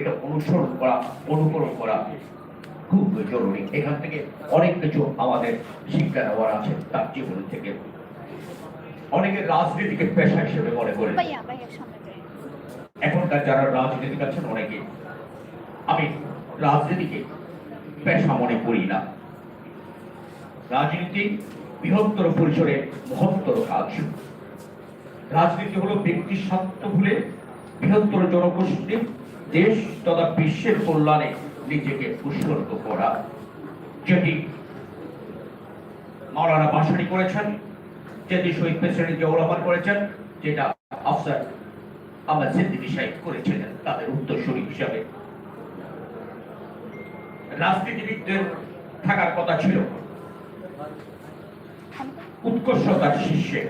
এটা অনুসরণ করা অনুকরণ করা খুব জরুরি। এখান থেকে অনেক কিছু আমাদের শিক্ষা নেওয়ার আছে তার জীবন থেকে। অনেকে রাজনীতিকে পেশা হিসেবে মনে করে। এখনকার যারা রাজনীতিক আছেন অনেকে আমি রাজনীতিকে পেশা মনে করি না। রাজনীতি বৃহত্তর পরিসরে মহত্তর কাজ। রাজনীতি হলো ব্যক্তির স্বার্থ ভুলে বৃহত্তর জনগোষ্ঠী দেশ তথা বিশ্বের কল্যাণে নিজেকে উৎসর্গ করা। যেটি মাওলানা বাসানি করেছেন, যেটি শহীদ প্রেসিডেন্ট জিয়াউর করেছেন, যেটা আফসার আমরা সিদ্দিকী সাহেব করেছিলেন তাদের উত্তরসূরি হিসাবে। রাজনীতিবিদদের থাকার কথা ছিল। উৎকর্ষতার শীর্ষে।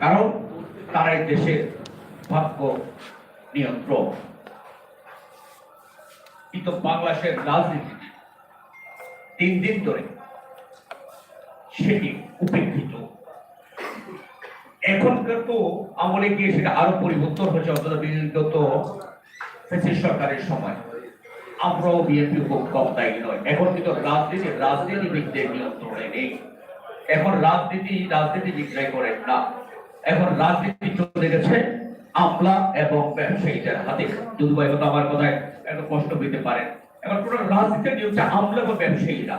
কারণ তারা এই দেশের ভাগ্য নিয়ন্ত্রক কিন্তু বাংলাদেশের রাজনীতিতে তিন দিন ধরে সেটি উপেক্ষিত। এখনকার তো আমলে গিয়ে সেটা আরও পরিবর্তন হয়েছে, অন্তত বিগত সরকারের সময়। আমরাও বিএনপি খুব কম দায়ী নয়। এখন কিন্তু রাজনীতি রাজনীতিবিদদের নিয়ন্ত্রণে নেই। এখন রাজনীতি রাজনীতিবিদরাই করেন না। এখন রাজনীতি চলে গেছে আমলা এবং ব্যবসায়ীদের হাতে দুর্বয় হয়তো আমার কথায় একটু কষ্ট পেতে পারেন এখন পুরো রাজনীতির নিয়ে হচ্ছে আমলা এবং ব্যবসায়ীরা।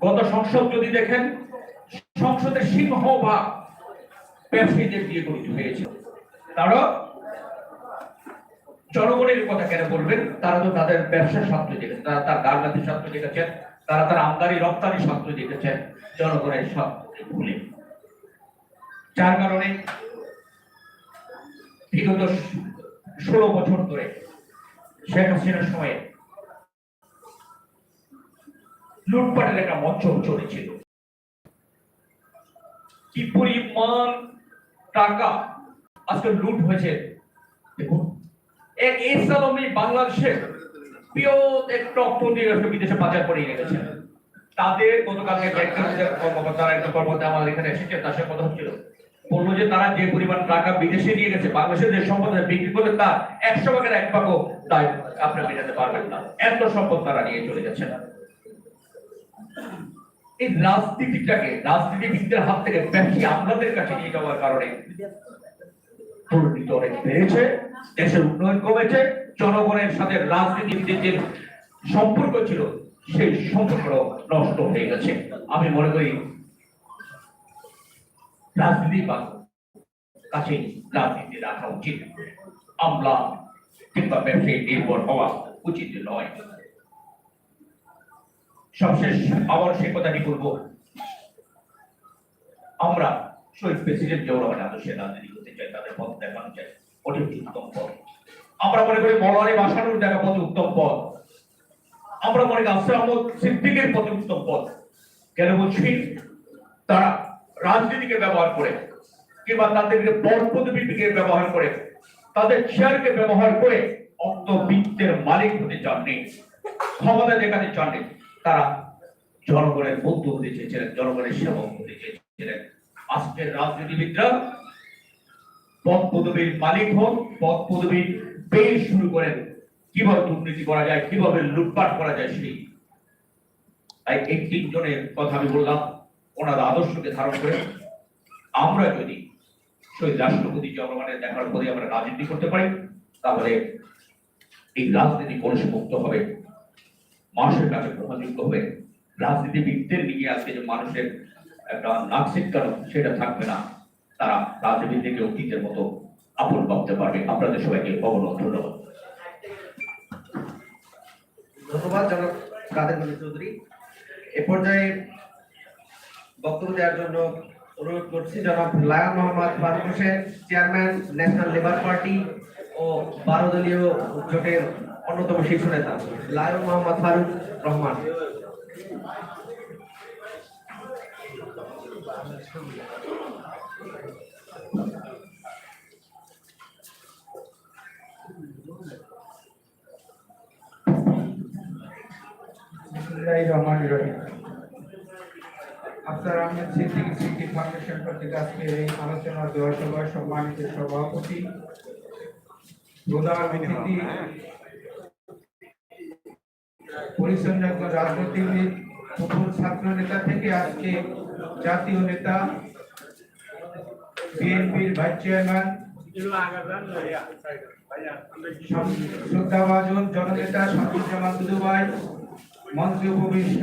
গত সংসদ যদি দেখেন, সংসদের সিংহভাগ ব্যবসায়ীদের দিয়ে গঠিত হয়েছে। তারা জনগণের কথা কেন বলবেন? তারা তো তাদের ব্যবসার স্বার্থ দেখেছেন তারা তার গার্মেন্টের স্বার্থ দেখেছেন, তারা তার আমদানি রপ্তানি স্বার্থ দেখেছেন, জনগণের স্বার্থ ভুলে। যার কারণে বিগত ষোলো বছর ধরে শেখ হাসিনার সময়ে লুটপাটের একটা মঞ্চ চলেছিল। কি পরিমাণ টাকা আজকে লুট হয়েছে, দেখুন। এক ইসলামী বাংলাদেশের বৃহৎ একটা অর্থ দিয়ে বিদেশে পাচার করে নিয়ে গেছে। তাদের গতকালকে কর্মকর্তারা একটা কর্মকর্তা আমাদের এখানে এসেছে, তার সাথে কথা হচ্ছিল। বলল যে তারা যে পরিমাণ টাকা বিদেশে নিয়ে গেছে, বাংলাদেশের যে সম্পদ বিক্রি করলে তার একশো ভাগের এক ভাগও তাই আপনি মেটাতে পারবেন না। এত সম্পদ তারা নিয়ে চলে গেছেন এই রাজনীতিটাকে, রাজনীতিবিদদের হাত থেকে ব্যবসায়ী আমলাদের কাছে নিয়ে যাওয়ার কারণে দুর্নীতি অনেক বেড়েছে, দেশের উন্নয়ন কমেছে, জনগণের সাথে রাজনীতিবিদদের যে সম্পর্ক ছিল, সেই সম্পর্ক নষ্ট হয়ে গেছে। আমি মনে করি রাজনীতি বা কাছে রাজনীতি রাখা উচিত। আমলা কিংবা ব্যবসায়ী নির্ভর হওয়া উচিত নয়। সবশেষ আবার সে কথাটি বলব? আমরা শহীদ প্রেসিডেন্ট জিয়াউর রহমান রাজনীতি করতে চাই, তাদের পথ দেখানো চাই। ওটি একটি উত্তম পথ। আমরা মনে করি মৌলানি বাসানুর দেখা পথ উত্তম পথ। আমরা মনে করি আফসার আহমদ সিদ্দিকের পথে উত্তম পথ। কেন বলছি? তারা রাজনীতিকে ব্যবহার করে কিংবা তাদেরকে পদ পদবীকে ব্যবহার করে, তাদের চেয়ারকে ব্যবহার করে অর্থবিত্তের মালিক হতে চাননি, ক্ষমতা দেখাতে চাননি, তারা জনগণের বন্ধু হতে চেয়েছিলেন, জনগণের সেবক হতে চেয়েছিলেন। আজকের রাজনীতিবিদরা পদ পদবীর মালিক হন পদ পদবীর পেয়ে শুরু করেন, কীভাবে দুর্নীতি করা যায়, কীভাবে লুটপাট করা যায় সেই। তাই এই তিনজনের কথা আমি বললাম। ওনার আদর্শকে ধারণ করে আমরা যদি শহীদ রাষ্ট্রপতি রহমানের দেখার প্রতি আমরা রাজনীতি করতে পারি, তাহলে এই রাজনীতি কলুষ মুক্ত হবে, মানুষের কাছে গ্রহণযোগ্য হবে। রাজনীতিবিদদের নিয়ে আজকে যে মানুষের একটা নাক ছিটকানো, সেটা থাকবে না। তারা রাজনীতিকে অতীতের মতো আপন ভাবতে পারবে। আপনাদের সবাইকে অবনত ধন্যবাদ। ধন্যবাদ, জনাব কাদের চৌধুরী। এ পর্যায়ে বক্তব্য দেওয়ার জন্য অনুরোধ করছি জনাব lion Mohammad Faruk Hossain chairman, national labour party ও বারো দলীয় জোটের অন্যতম শীর্ষ নেতা, লায়ন মোহাম্মদ ফারুক রহমান। রহমানির রহিম। আফসার আহমেদ সিদ্দিকী সিটি ফাউন্ডেশন কর্তৃক আজকের এই আলোচনা দেওয়া সভায় সম্মানিত সভাপতি, প্রধান অতিথি পরিচ্ছন্ন রাজনীতিবিদ প্রথম ছাত্র নেতা থেকে আজকে জাতীয় নেতা, বিএনপির ভাইস চেয়ারম্যান, শ্রদ্ধাভাজন জননেতা শামসুজ্জামান দুদুভাই, মন্ত্রী উপবিষ্ট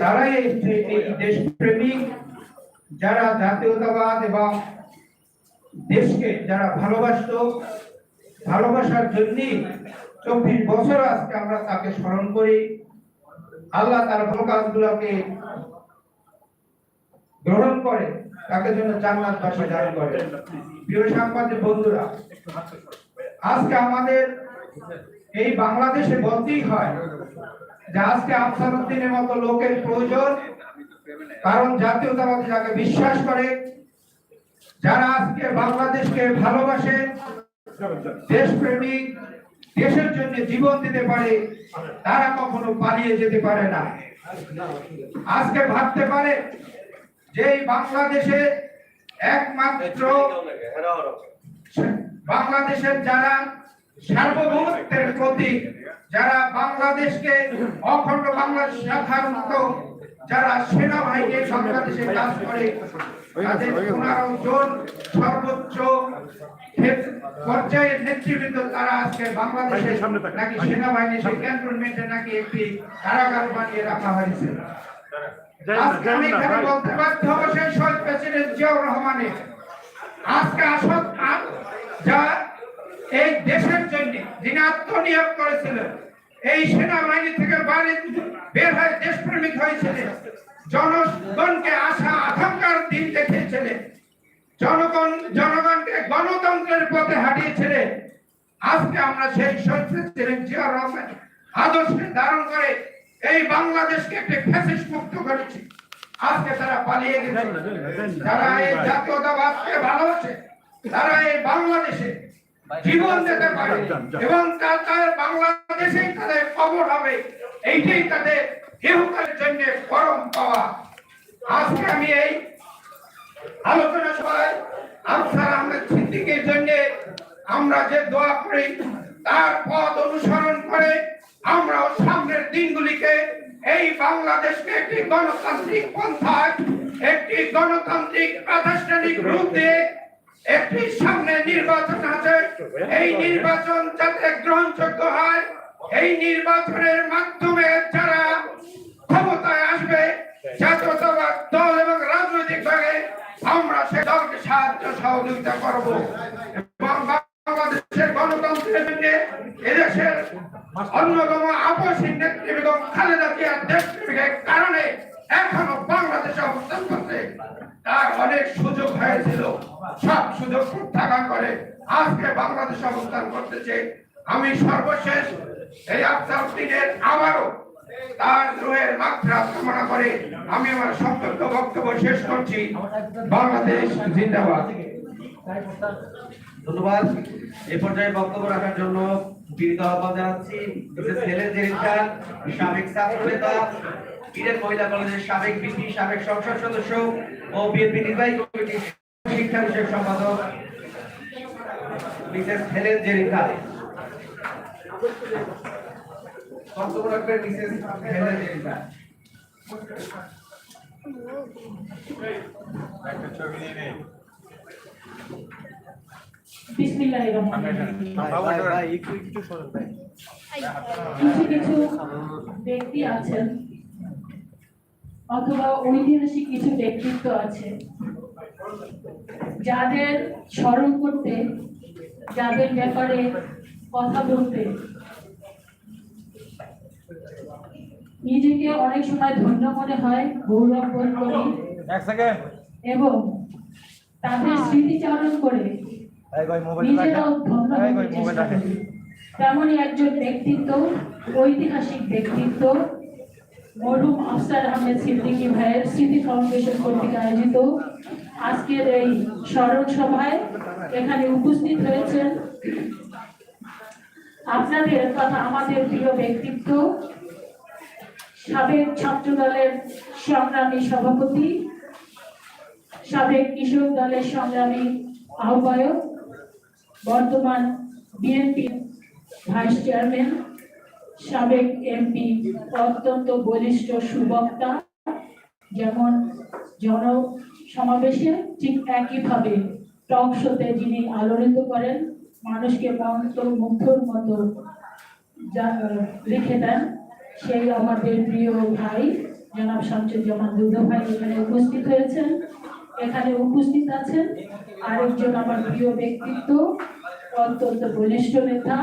তারাই এই যারা জাতীয়তাবাদ এবং দেশকে যারা ভালোবাসতো, ভালোবাসার চব্বিশ বছর আজকে আমরা তাকে স্মরণ করি। আল্লাহ তার ভালো কাজগুলোকে গ্রহণ করে, তাকে জন্য জান্নাত বাসা দান করে। প্রিয় সাংবাদিক বন্ধুরা, আজকে আমাদের এই বাংলাদেশে বলতেই হয়। যে আজকে আফসার উদ্দিনের মতো লোকের প্রয়োজন। কারণ জাতীয়তাবাদী যাকে বিশ্বাস করে যারা আজকে বাংলাদেশকে ভালোবাসে দেশপ্রেমিক দেশের জন্য জীবন দিতে পারে তারা কখনো পালিয়ে যেতে পারে না। আজকে ভাবতে পারে যে বাংলাদেশে একমাত্র বাংলাদেশের যারা সার্বভৌমত্বের প্রতীক যারা বাংলাদেশকে অখণ্ড বাংলাদেশ সাধারণত যারা সেনাবাহিনী বাংলাদেশে কাজ করে তাদের পনেরো জন সর্বোচ্চ পর্যায়ের নেতৃবৃন্দ তারা আজকে বাংলাদেশে নাকি সেনাবাহিনী সেই ক্যান্টনমেন্টে নাকি একটি কারাগার বানিয়ে রাখা হয়েছে। আজকে আমি এখানে বলতে বাধ্য হব সেই শহীদ প্রেসিডেন্ট জিয়াউর রহমানের। আজকে আসত যা এই দেশের যিনি আত্মনিয়োগ করেছিলেন। এই সেনাবাহিনী থেকে বাইরে বের হয়ে দেশপ্রেমিক হয়েছিলেন। জনগণকে আশা আকাঙ্ক্ষার দিন দেখিয়েছিলেন। জনগণ জনগণকে গণতন্ত্রের পথে হারিয়েছিলেন আজকে আমরা সেই প্রেসিডেন্ট জিয়াউর রহমান আদর্শকে ধারণ করে এই বাংলাদেশকে একটি ফ্যাসিস্ট মুক্ত করেছি। আজকে তারা পালিয়ে গেছে। যারা এই জাতীয়তাবাদকে ভালোবাসে। তারা এই বাংলাদেশে জীবন দিতে পারে এবং তার তার বাংলাদেশেই তাদের কবর হবে। এইটাই তাদের জন্য পরম পাওয়া। আজকে আমি এই আলোচনা সভায় আফসার আহমেদ সিদ্দিকের জন্য আমরা যে দোয়া করি তার পথ অনুসরণ করে আমরাও সামনের দিনগুলিকে এই বাংলাদেশকে একটি গণতান্ত্রিক পন্থায় একটি গণতান্ত্রিক প্রাতিষ্ঠানিক রূপ দিয়ে একটি সামনে নির্বাচন আছে। এই নির্বাচন যাতে গ্রহণযোগ্য হয়, এই নির্বাচনের মাধ্যমে যারা ক্ষমতায় আসবে, জাতীয়তাবাদ দল এবং রাজনৈতিক ভাবে আমরা সে দলকে সাহায্য সহযোগিতা করব। এবং বাংলাদেশের গণতন্ত্রের জন্য এদেশের অন্যতম আপসীন নেত্রী বেগম খালেদা জিয়ার দেশপ্রেমিকের কারণে এখনও আজকে বাংলাদেশে অবস্থান করতেছে। আমি সর্বশেষ এই আফসার উদ্দিনের আবারও তার রুহের মাত্রা কামনা করে আমি আমার বক্তব্য শেষ করছি। বাংলাদেশ জিন্দাবাদ। ধন্যবাদ। এ পর্যায়ে বক্তব্য রাখার জন্য বিনীত আহ্বান জানাচ্ছি হেলেন সাবেক ছাত্র নেতা মহিলা কলেজের সাবেক সাবেক সংসদ সদস্য ও বিএনপি নির্বাহী কমিটির শিক্ষা বিষয়ক সম্পাদক রাখবেন খান বিসমিল্লাহির রহমানির রহিম। কিছু কিছু ব্যক্তি আছেন অথবা ঐতিহাসিক কিছু ব্যক্তিত্ব আছে যাদের স্মরণ করতে যাদের ব্যাপারে কথা বলতে। নিজেকে অনেক সময় ধন্য মনে হয় গৌরব বোধ করি। এবং তাদের স্মৃতিচারণ করে নিজেরাও ধন্য তেমনই একজন ব্যক্তিত্ব ঐতিহাসিক ব্যক্তিত্ব মরহুম আফসার আহমেদ সিদ্দিকী ভাইয়ের স্মৃতি ফাউন্ডেশন কর্তৃক আয়োজিত আজকের এই স্মরণ সভায় এখানে উপস্থিত হয়েছেন আপনাদের তথা আমাদের প্রিয় ব্যক্তিত্ব, সাবেক ছাত্র দলের সংগ্রামী সভাপতি, সাবেক কৃষক দলের সংগ্রামী আহ্বায়ক, বর্তমান বিএনপি ভাইস চেয়ারম্যান, সাবেক এমপি অত্যন্ত বলিষ্ঠ সুবক্তা, যেমন জন সমাবেশে ঠিক একইভাবে টক শোতে যিনি আলোড়িত করেন, মানুষকে মন্ত্র মুগ্ধর মতো লিখে দেন, সেই আমাদের প্রিয় ভাই, জনাব শামসুজ্জামান দুধ ভাই এখানে উপস্থিত হয়েছেন। এখানে উপস্থিত আছেন আরেকজন আমার প্রিয় ব্যক্তিত্ব, অত্যন্ত বলিষ্ঠ নেতা,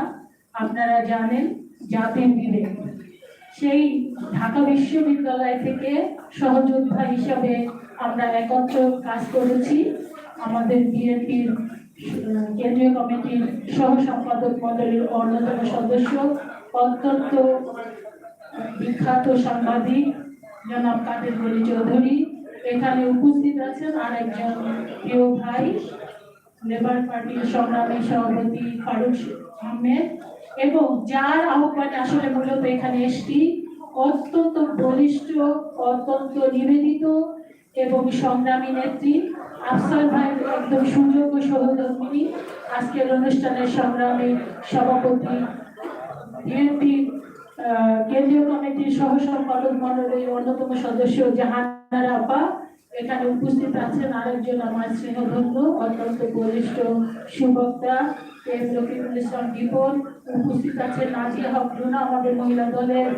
আপনারা জানেন, জাতির বিবেক। সেই ঢাকা বিশ্ববিদ্যালয় থেকে সহযোদ্ধা হিসাবে আমরা একত্র কাজ করেছি। আমাদের বিএনপির কেন্দ্রীয় কমিটির সহ সম্পাদক মন্ডলীর অন্যতম সদস্য, অত্যন্ত বিখ্যাত সাংবাদিক জনাব কাদের গলি চৌধুরী। এখানে উপস্থিত আছেন আর একজন প্রিয় ভাই, লেবার পার্টির সংগ্রামী সভাপতি ফারুক আহমেদ। এবং যার আহ্বানে আসলে মূলত এখানে এসছি, অত্যন্ত বলিষ্ঠ, অত্যন্ত নিবেদিত এবং সংগ্রামী নেত্রী আফসার ভাইয়ের একদম সুযোগ্য সহধর্মিনী। আজকের অনুষ্ঠানের সংগ্রামী সভাপতি, বিএনপি কেন্দ্রীয় কমিটির সহ সম্পাদক মন্ডলীর অন্যতম সদস্য জাহানারা আপা। এখানে উপস্থিত আছেন আরেকজন আমার স্নেহধন্য, অত্যন্ত বলিষ্ঠ সুবক্তা, এম রফিকুল ইসলাম বিপন উপস্থিত আছেন নাজিয়া হক রুনা, আমাদের মহিলা দলের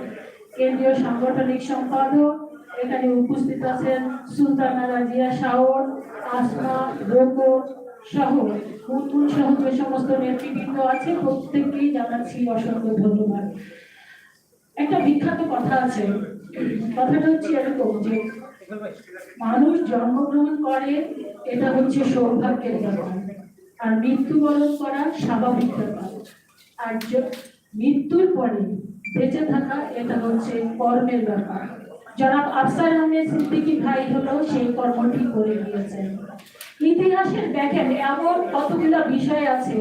কেন্দ্রীয় সাংগঠনিক সম্পাদক। এখানে উপস্থিত আছেন সুলতানা রাজিয়া শাওন আসমা রোকো সহ নতুন সহ যে সমস্ত নেতৃবৃন্দ আছে, প্রত্যেককেই জানাচ্ছি অসংখ্য ধন্যবাদ। একটা বিখ্যাত কথা আছে। কথাটা হচ্ছে এরকম যে, মানুষ জন্মগ্রহণ করে, এটা হচ্ছে সৌভাগ্যের ব্যাপার। আর মৃত্যুবরণ করা স্বাভাবিক ব্যাপার। আর মৃত্যুর পরে বেঁচে থাকা, এটা হচ্ছে কর্মের ব্যাপার। জনাব আফসার আহমেদ সিদ্দিকী ভাই হলো সেই কর্মটি করে গিয়েছেন। ইতিহাসের দেখেন এমন কতগুলো বিষয় আছে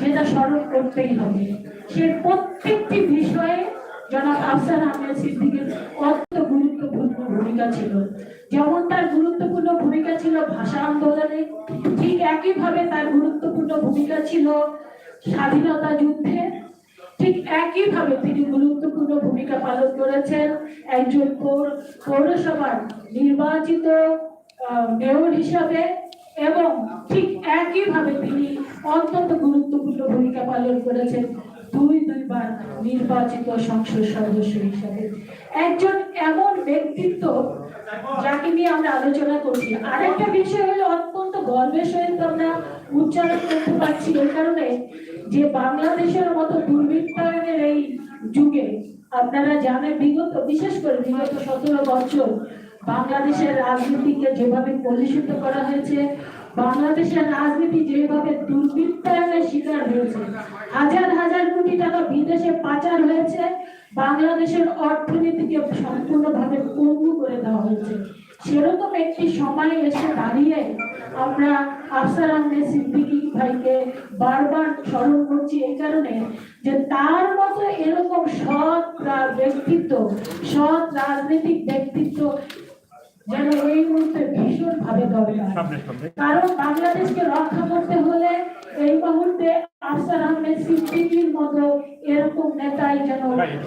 যেটা স্মরণ করতেই হবে। সে প্রত্যেকটি বিষয়ে জনাব আফসার আহমেদ সিদ্দিকের অত্যন্ত গুরুত্বপূর্ণ ভূমিকা ছিল। যেমন তার গুরুত্বপূর্ণ ভূমিকা ছিল ভাষা আন্দোলনে, ঠিক একইভাবে তার গুরুত্বপূর্ণ ভূমিকা ছিল স্বাধীনতা যুদ্ধে ঠিক একইভাবে তিনি গুরুত্বপূর্ণ ভূমিকা পালন করেছেন। একজন পৌরসভার নির্বাচিত মেয়র হিসাবে এবং ঠিক একইভাবে তিনি অত্যন্ত গুরুত্বপূর্ণ ভূমিকা পালন করেছেন দুই, দুইবার নির্বাচিত সংসদ সদস্য হিসাবে। একজন এমন ব্যক্তিত্ব যাকে নিয়ে আমরা আলোচনা করছি। আরেকটা বিষয় হলো, অত্যন্ত গর্বের সহিত আমরা উচ্চারণ করতে পারছি। এই কারণে যে বাংলাদেশের মতো দুর্বৃত্তায়নের এই যুগে আপনারা জানেন বিগত, বিশেষ করে বিগত সতেরো বছর বাংলাদেশের রাজনীতিকে যেভাবে কলুষিত করা হয়েছে, বাংলাদেশের রাজনীতি যেভাবে দুর্বৃত্তায়নের শিকার হয়েছে, হাজার হাজার কোটি টাকা বিদেশে পাচার হয়েছে, বাংলাদেশের অর্থনীতিকে সম্পূর্ণভাবে পঙ্গু করে দেওয়া হয়েছে। সেরকম একটি সময় এসে দাঁড়িয়ে আমরা আফসার আহমেদ সিদ্দিকী ভাইকে বারবার স্মরণ করছি এই কারণে যে তার মতো এরকম সৎ ব্যক্তিত্ব সৎ রাজনৈতিক ব্যক্তিত্ব যেন এই মুহূর্তে ভীষণ ভাবে দরকার কারণ বাংলাদেশকে রক্ষা করতে হলে এই মুহূর্তে আফসার আহমেদ সিদ্দিকির মতো এরকম নেতাই যেন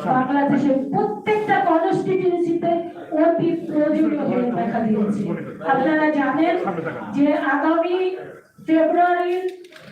বাংলাদেশের প্রত্যেকটা কনস্টিটিউন্সিতে অতি প্রয়োজনীয় হয়ে দেখা দিয়েছে। আপনারা জানেন যে আগামী ফেব্রুয়ারির